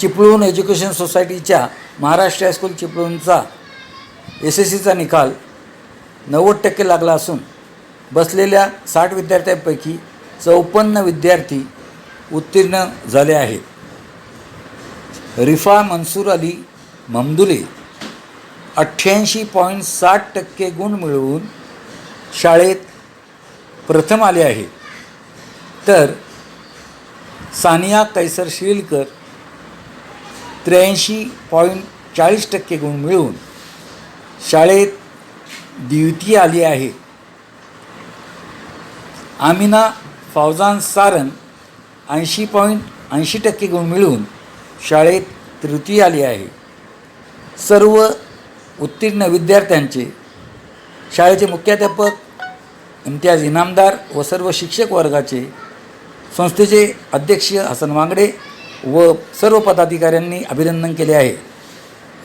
Chiplun education सोसायटीच्या Maharashtra high school चिपळूणचा S S सीचा निकाल नव्वद टक्के लागला असून बसलेल्या साठ विद्यार्थ्यांपैकी चौपन्न विद्यार्थी उत्तीर्ण झाले आहेत. रिफा मन्सूर अली ममदुले अठ्ठ्याऐंशी पॉईंट साठ टक्के गुण मिळवून शाळेत प्रथम आले आहे तर सानिया कैसर शिलकर त्र्याऐंशी पॉईंट चाळीस टक्के गुण मिळवून शाळेत द्वितीय आली आहे. आमिना फौजान सारन ऐंशी पॉईंट ऐंशी टक्के गुण मिळवून शाळेत तृतीय आली आहे. सर्व उत्तीर्ण विद्यार्थ्यांचे शाळेचे मुख्याध्यापक इम्तियाज इनामदार व सर्व शिक्षक वर्गाचे संस्थेचे अध्यक्ष हसन वांगडे व सर्व पदाधिकाऱ्यांनी अभिनंदन केले आहे.